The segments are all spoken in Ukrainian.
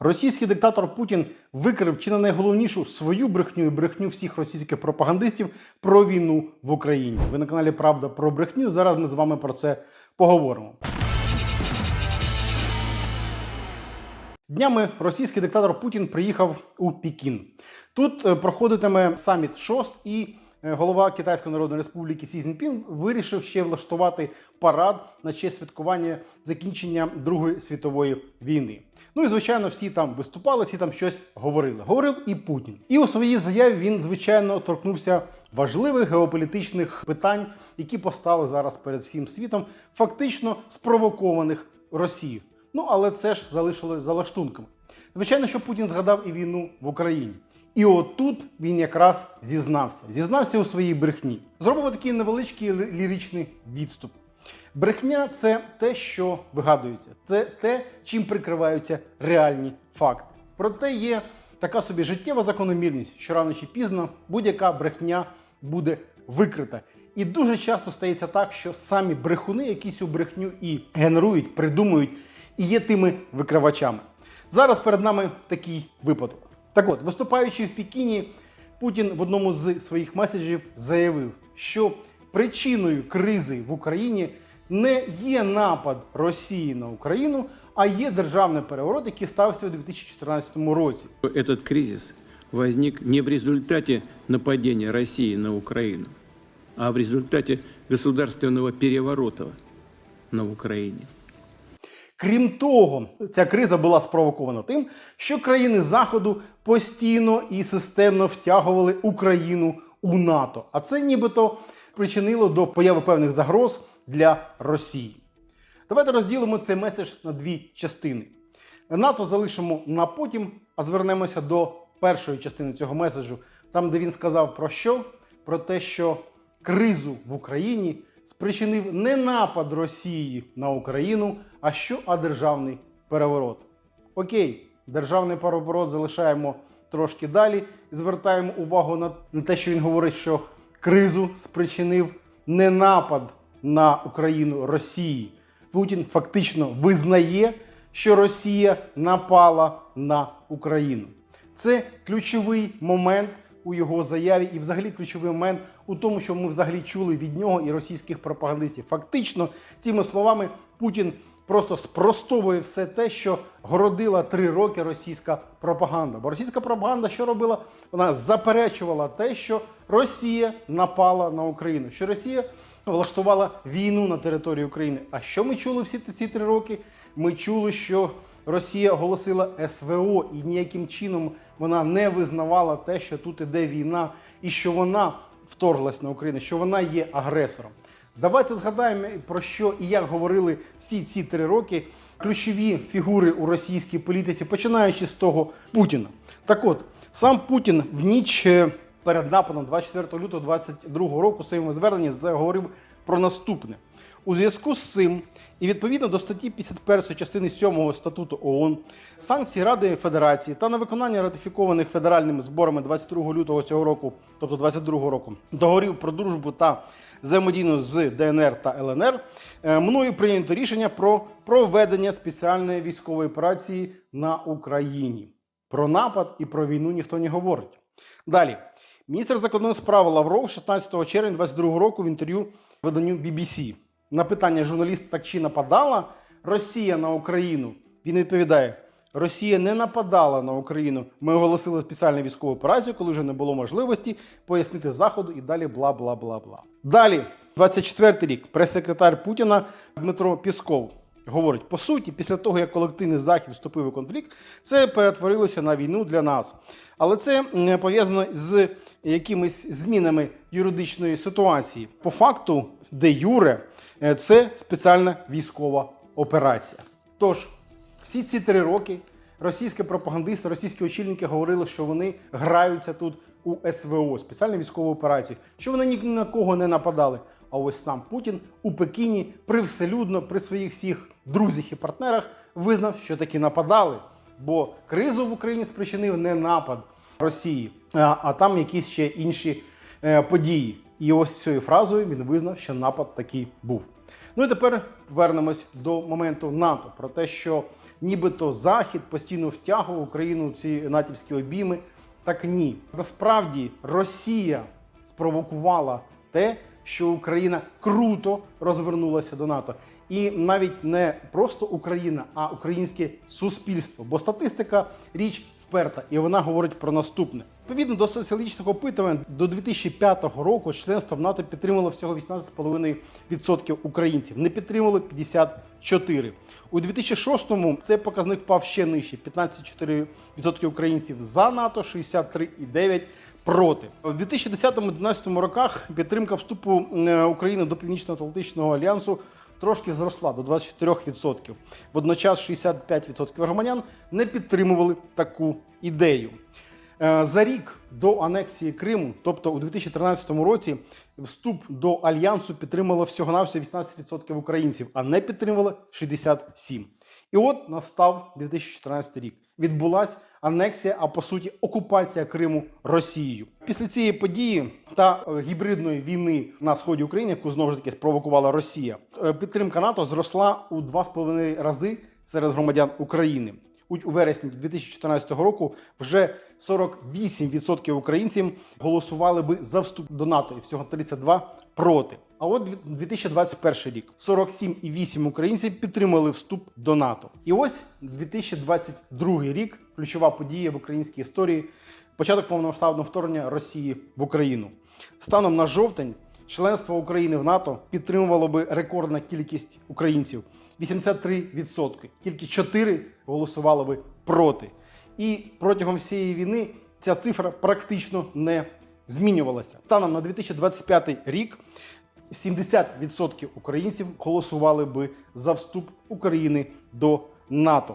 Російський диктатор Путін викрив чи не найголовнішу свою брехню і брехню всіх російських пропагандистів про війну в Україні. Ви на каналі Правда про брехню. Зараз ми з вами про це поговоримо. Днями російський диктатор Путін приїхав у Пекін. Тут е, проходитиме саміт ШОСТ і голова Китайської Народної Республіки Сі Цзіньпін вирішив ще влаштувати парад на честь святкування закінчення Другої світової війни. Ну і звичайно, всі там виступали, всі там щось говорили. Говорив і Путін. І у своїй заяві він, звичайно, торкнувся важливих геополітичних питань, які постали зараз перед всім світом, фактично спровокованих Росією. Ну але це ж залишилось за лаштунками. Звичайно, що Путін згадав і війну в Україні. І отут він якраз зізнався. Зізнався у своїй брехні. Зробимо такий невеличкий ліричний відступ. Брехня це те, що вигадується, це те, чим прикриваються реальні факти. Проте є така собі життєва закономірність, що рано чи пізно будь-яка брехня буде викрита. І дуже часто стається так, що самі брехуни, які цю брехню і генерують, придумують, і є тими викривачами. Зараз перед нами такий випадок. Так от, виступаючи в Пекіні, Путін в одному з своїх меседжів заявив, що причиною кризи в Україні не є напад Росії на Україну, а є державний переворот, який стався у 2014 році. Этот кризис возник не в результате нападения России на Украину, а в результате государственного переворота на Украине. Крім того, ця криза була спровокована тим, що країни Заходу постійно і системно втягували Україну у НАТО. А це нібито причинило до появи певних загроз для Росії. Давайте розділимо цей меседж на дві частини. НАТО залишимо на потім, а звернемося до першої частини цього меседжу, там, де він сказав про що? Про те, що кризу в Україні спричинив не напад Росії на Україну, а що, а державний переворот. Окей, державний переворот залишаємо трошки далі і звертаємо увагу на, те, що він говорить, що кризу спричинив не напад на Україну Росії. Путін фактично визнає, що Росія напала на Україну. Це ключовий момент у його заяві, і взагалі ключовий момент у тому, що ми взагалі чули від нього і російських пропагандистів. Фактично, цими словами Путін просто спростовує все те, що городила три роки російська пропаганда. Бо російська пропаганда що робила? Вона заперечувала те, що Росія напала на Україну, що Росія влаштувала війну на території України. А що ми чули всі ці три роки? Ми чули, що Росія оголосила СВО і ніяким чином вона не визнавала те, що тут іде війна, і що вона вторглась на Україну, що вона є агресором. Давайте згадаємо про що і як говорили всі ці три роки ключові фігури у російській політиці, починаючи з того Путіна. Так от, сам Путін в ніч е, перед нападом 24 лютого 2022 року в своєму зверненні заговорив про наступне. У зв'язку з цим і відповідно до статті 51 частини 7 статуту ООН, санкції Ради Федерації та на виконання ратифікованих федеральними зборами 22 лютого цього року, тобто 22 року, договорів про дружбу та взаємодійну з ДНР та ЛНР, е, мною прийнято рішення про проведення спеціальної військової операції на Україні. Про напад і про війну ніхто не говорить. Далі. Міністр закордонних справ Лавров 16 червня 2022 року в інтерв'ю виданню BBC на питання журналіста так чи нападала Росія на Україну. Він відповідає: Росія не нападала на Україну. Ми оголосили спеціальну військову операцію, коли вже не було можливості пояснити заходу і далі бла бла бла бла. Далі, 24 рік, прес-секретар Путіна Дмитро Пісков. Говорить, по суті, після того, як колективний захід вступив у конфлікт, це перетворилося на війну для нас. Але це пов'язано з якимись змінами юридичної ситуації. По факту, де юре, е, це спеціальна військова операція. Тож, всі ці три роки російські пропагандисти, російські очільники говорили, що вони граються тут у СВО, спеціальну військову операцію, що вони ні на кого не нападали. А ось сам Путін у Пекіні привселюдно при своїх всіх друзях і партнерах визнав, що таки нападали. Бо кризу в Україні спричинив не напад Росії, а, там якісь ще інші е, події. І ось цією фразою він визнав, що напад такий був. Ну і тепер вернемось до моменту НАТО про те, що нібито Захід постійно втягував Україну в ці натівські обійми. Так ні. Насправді Росія спровокувала те, що Україна круто розвернулася до НАТО. І навіть не просто Україна, а українське суспільство. Бо статистика річ вперта, і вона говорить про наступне. Відповідно до соціологічних опитувань, до 2005 року членство в НАТО підтримало всього 18,5% українців. Не підтримали 54%. У 2006-му цей показник впав ще нижче: 15,4% українців за НАТО, 63,9% проти. У 2010-2011 роках підтримка вступу е, України до Північно-Атлантичного альянсу трошки зросла до 24%. Водночас 65% громадян не підтримували таку ідею. Е, За рік до анексії Криму, тобто у 2013 році, вступ до альянсу підтримало всього-навсього 18% українців, а не підтримувало 67%. І от настав 2014 рік. Відбулася анексія, а по суті окупація Криму Росією. Після цієї події та е, гібридної війни на сході України, яку знову ж таки спровокувала Росія, е, підтримка НАТО зросла у 2,5 рази серед громадян України. У вересні 2014 року вже 48% українців голосували би за вступ до НАТО, і всього 32 проти. А от дві- 2021 рік 47,8 українців підтримали вступ до НАТО. І ось 2022 рік ключова подія в українській історії початок повномасштабного вторгнення Росії в Україну. Станом на жовтень членство України в НАТО підтримувало би рекордна кількість українців 83%. Тільки 4 голосували би проти. І протягом всієї війни ця цифра практично не змінювалася. Станом на 2025 рік 70% українців голосували би за вступ України до НАТО.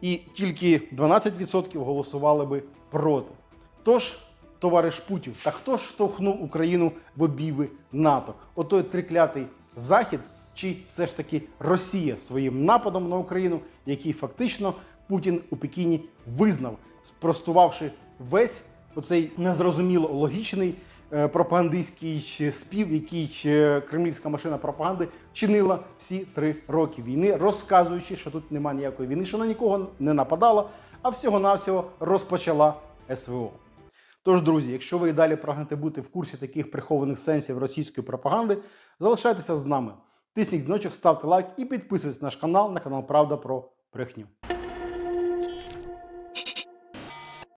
І тільки 12% голосували би проти. Тож, товариш Путін, та хто ж штовхнув Україну в обійми НАТО? Отой триклятий Захід чи все ж таки Росія своїм нападом на Україну, який фактично Путін у Пекіні визнав, спростувавши весь оцей незрозуміло логічний е, пропагандистський спів, який кремлівська машина пропаганди чинила всі три роки війни, розказуючи, що тут немає ніякої війни, що на нікого не нападала, а всього-навсього розпочала СВО. Тож, друзі, якщо ви і далі прагнете бути в курсі таких прихованих сенсів російської пропаганди, залишайтеся з нами. Тисніть дзвіночок, ставте лайк і підписуйтесь на наш канал на канал Правда про брехню.